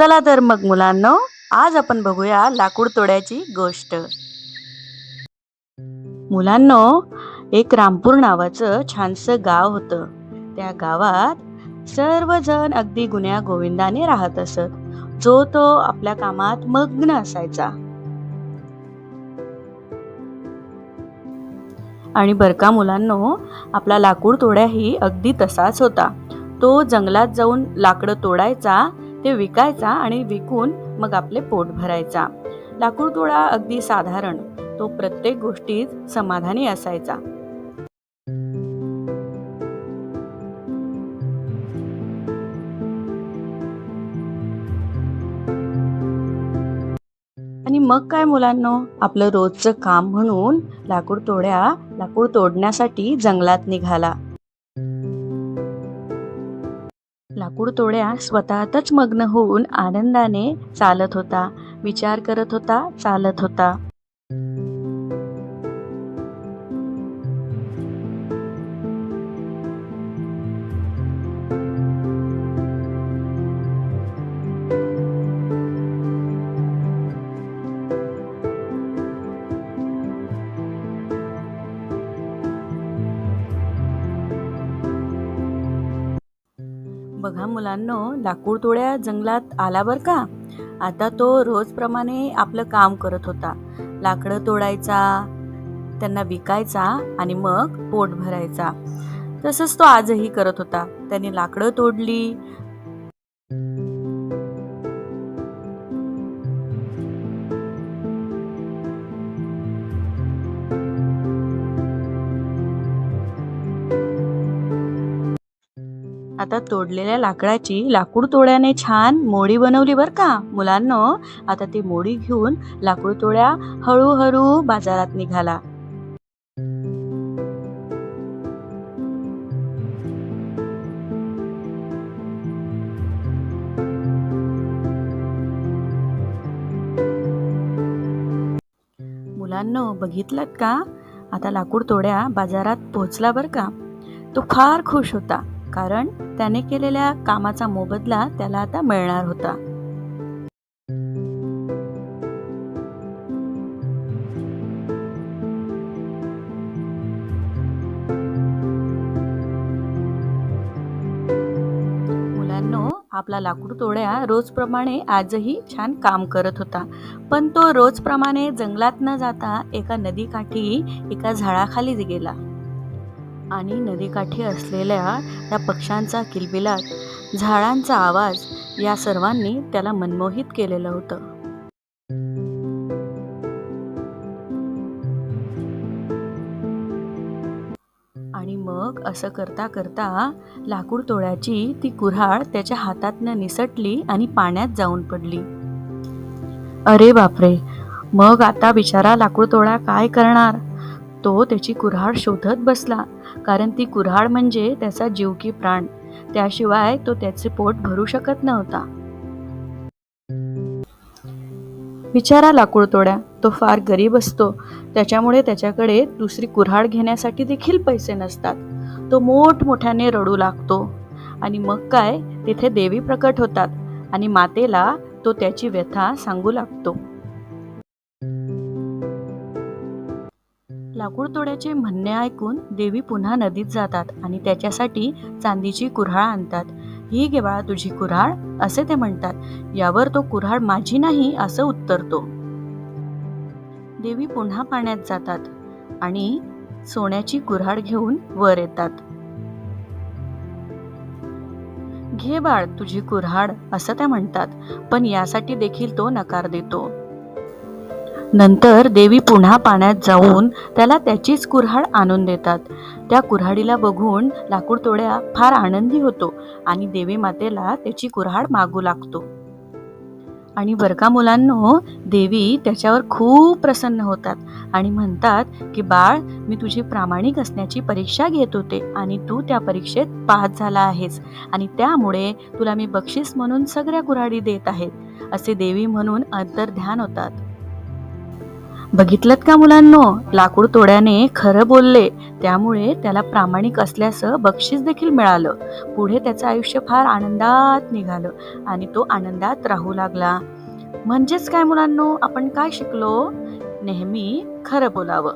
चला तर मग मुलांनो आज आपण बघूया लाकूड तोड्याची गोष्ट. मुलांनो एक रामपूर नावाचं छानसं गाव होतं. त्या गावात सर्वजण अगदी गुन्ह्या गोविंदाने राहत असत. जो तो आपल्या कामात मग्न असायचा. आणि बरका मुलांनो आपला लाकूड तोड्याही अगदी तसाच होता. तो जंगलात जाऊन लाकडं तोडायचा ते विकायचा आणि विकून मग आपले पोट भरायचा. लाकूडतोडा अगदी साधारण. तो प्रत्येक गोष्टीत समाधानी असायचा. आणि मग काय मुलांनो? आपलं रोजचं काम म्हणून लाकूड तोड्या लाकूड तोडण्यासाठी जंगलात निघाला. लाकूड तोड्या स्वतःतच मग्न होऊन आनंदाने चालत होता. विचार करत होता चालत होता. बघा मुलांनो लाकूड तोड्या जंगलात आला बर का? आता तो रोजप्रमाणे आपलं काम करत होता. लाकडं तोडायचा त्यांना विकायचा आणि मग पोट भरायचा. तसंच तो आजही करत होता. त्याने लाकडं तोडली आता तोडलेल्या लाकडाची लाकूड तोड्याने छान मोडी बनवली बर का. मुलांनो आता ती मोडी घेऊन लाकूड तोड्या हळूहळू बाजारात निघाला. मुलांनो बघितलं का? आता लाकूड तोड्या बाजारात पोहोचला बर का. तो फार खुश होता. कारण त्याने केलेल्या कामाचा मोबदला त्याला आता मिळणार होता. मुलांनो आपला लाकूड तोड्या रोजप्रमाणे आजही छान काम करत होता. पण तो रोजप्रमाणे जंगलात न जाता एका नदीकाठी एका झाडाखाली गेला. आणि नदीकाठी असलेल्या त्या पक्ष्यांचा किलबिलाट झाडांचा आवाज या सर्वांनी त्याला मनमोहित केलेलं होतं. आणि मग असं करता करता लाकूड तोड्याची ती कुऱ्हाड त्याच्या हातातनं निसटली आणि पाण्यात जाऊन पडली. अरे बापरे! मग आता बिचारा लाकूड तोडा काय करणार? तो त्याची कुऱ्हाड शोधत बसला. कारण ती कुऱ्हाड म्हणजे त्याचा जीव की प्राण. त्याशिवाय तो त्याचे पोट भरू शकत नव्हता. विचारा लाकूड तोड्या तो फार गरीब असतो. त्याच्यामुळे त्याच्याकडे दुसरी कुऱ्हाड घेण्यासाठी देखील पैसे नसतात. तो मोठमोठ्याने रडू लागतो. आणि मग काय? तिथे देवी प्रकट होतात. आणि मातेला तो त्याची व्यथा सांगू लागतो. लाकूड तोड्याचे म्हणणे ऐकून देवी पुन्हा नदीत जातात आणि त्याच्यासाठी चांदीची कुऱ्हाड आणतात. ही घे बाळा तुझी कुऱ्हाड असे ते म्हणतात. यावर तो कुऱ्हाड माझी नाही असं उत्तरतो. देवी पुन्हा पाण्यात जातात आणि सोन्याची कुऱ्हाड घेऊन वर येतात. घे बाळ तुझी कुऱ्हाड असं त्या म्हणतात. पण यासाठी देखील तो नकार देतो. नंतर देवी पुन्हा पाण्यात जाऊन त्याला त्याचीच कुऱ्हाड आणून देतात. त्या कुऱ्हाडीला बघून लाकूडतोड्या फार आनंदी होतो आणि देवी मातेला त्याची कुऱ्हाड मागू लागतो. आणि बरका मुलांनो देवी त्याच्यावर खूप प्रसन्न होतात आणि म्हणतात की बाळ मी तुझी प्रामाणिक असण्याची परीक्षा घेत होते आणि तू त्या परीक्षेत पास झाला आहेस आणि त्यामुळे तुला मी बक्षीस म्हणून सगळ्या कुऱ्हाडी देत आहेत असे देवी म्हणून अंतर्ध्यान होतात. बघितलं का मुलांनो? लाकूड तोड्याने खरं बोलले त्यामुळे त्याला प्रामाणिक असल्याचं बक्षीस देखील मिळालं. पुढे त्याचं आयुष्य फार आनंदात निघालं आणि तो आनंदात राहू लागला. म्हणजेच काय मुलांनो? आपण काय शिकलो? नेहमी खरं बोलावं.